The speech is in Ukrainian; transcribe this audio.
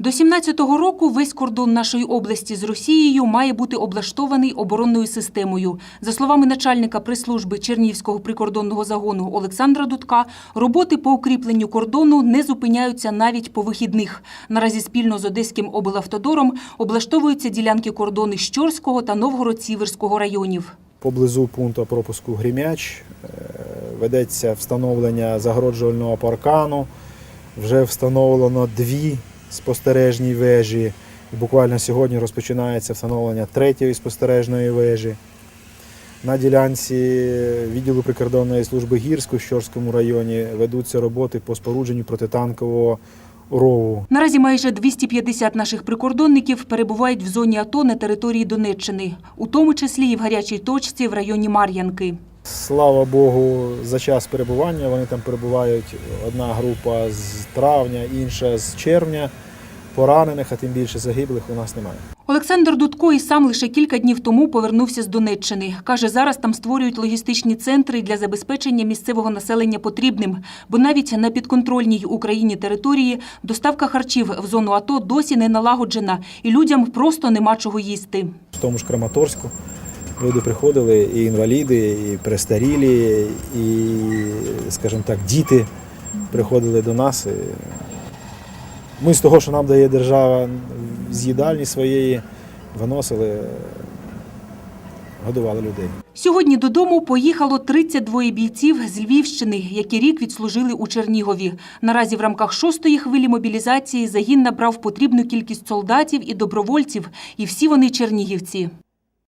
До 17-го року весь кордон нашої області з Росією має бути облаштований оборонною системою. За словами начальника прес-служби Чернігівського прикордонного загону Олександра Дудка, роботи по укріпленню кордону не зупиняються навіть по вихідних. Наразі спільно з Одеським облавтодором облаштовуються ділянки кордону Щорського та Новгород-Сіверського районів. Поблизу пункту пропуску Грімяч е, ведеться встановлення загороджувального паркану. Вже встановлено дві спостережні вежі. І буквально сьогодні розпочинається встановлення третьої спостережної вежі. На ділянці відділу прикордонної служби гірську в Щорському районі ведуться роботи по спорудженню протитанкового рову. Наразі майже 250 наших прикордонників перебувають в зоні АТО на території Донеччини, у тому числі і в гарячій точці в районі Мар'янки. Слава Богу, за час перебування вони там перебувають. Одна група з травня, інша з червня. Поранених, а тим більше загиблих у нас немає. Олександр Дудко і сам лише кілька днів тому повернувся з Донеччини. Каже, зараз там створюють логістичні центри для забезпечення місцевого населення потрібним, бо навіть на підконтрольній Україні території доставка харчів в зону АТО досі не налагоджена, і людям просто нема чого їсти. В тому ж Краматорську люди приходили, і інваліди, і престарілі, і, скажімо так, діти приходили до нас. Ми з того, що нам дає держава з їдальні своєї, виносили, годували людей. Сьогодні додому поїхало 32 бійців з Львівщини, які рік відслужили у Чернігові. Наразі в рамках шостої хвилі мобілізації загін набрав потрібну кількість солдатів і добровольців, і всі вони чернігівці.